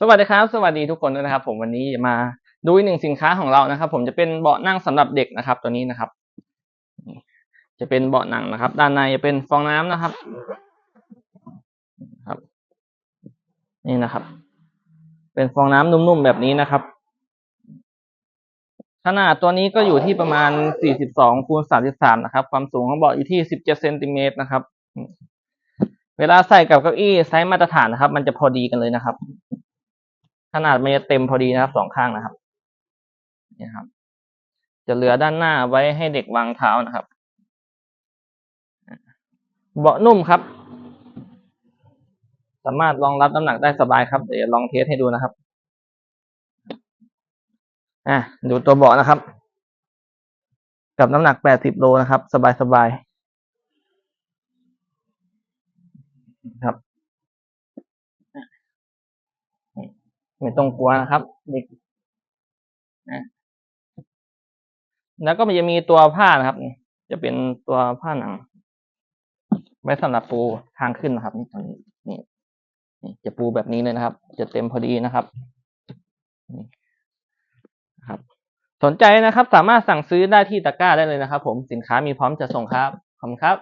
สวัสดีครับ สวัสดีทุกคนด้วยนะครับ ผมวันนี้มาดูอีกหนึ่งสินค้าของเรานะครับ ผมจะเป็นเบาะนั่งสำหรับเด็กนะครับ ตัวนี้นะครับ จะเป็นเบาะหนังนะครับ ด้านในจะเป็นฟองน้ำนะครับ ครับ นี่นะครับ เป็นฟองน้ำนุ่มๆแบบนี้นะครับ ขนาดตัวนี้ก็อยู่ที่ประมาณ 42คูณ33 นะครับ ความสูงของเบาะอยู่ที่ 17เซนติเมตรนะครับ เวลาใส่กับเก้าอี้ไซส์มาตรฐานนะครับ มันจะพอดีกันเลยนะครับ ขนาดมันจะเต็มพอดีนะครับสองข้างนะครับนี่ครับ จะเหลือด้านหน้าไว้ให้เด็กวางเท้านะครับ เบาะนุ่มครับ สามารถรองรับน้ำหนักได้สบายครับ เดี๋ยวลองเทสให้ดูนะครับอะดูตัวเบาะนะครับ กับน้ำหนัก 80 โลนะครับ สบายสบายครับ ไม่ต้องกลัวนะครับ เด็กนะแล้วก็มันจะมีตัวผ้านะครับนี่จะเป็นตัวผ้าหนัง ไว้สำหรับปูทางขึ้นนะครับ นี่ตรงนี้นี่นี่จะปูแบบนี้เลยนะครับ จะเต็มพอดีนะครับนี่ครับ สนใจนะครับ สามารถสั่งซื้อได้ที่ตะกร้าได้เลยนะครับ ผมสินค้ามีพร้อมจะส่งครับขอบคุณครับ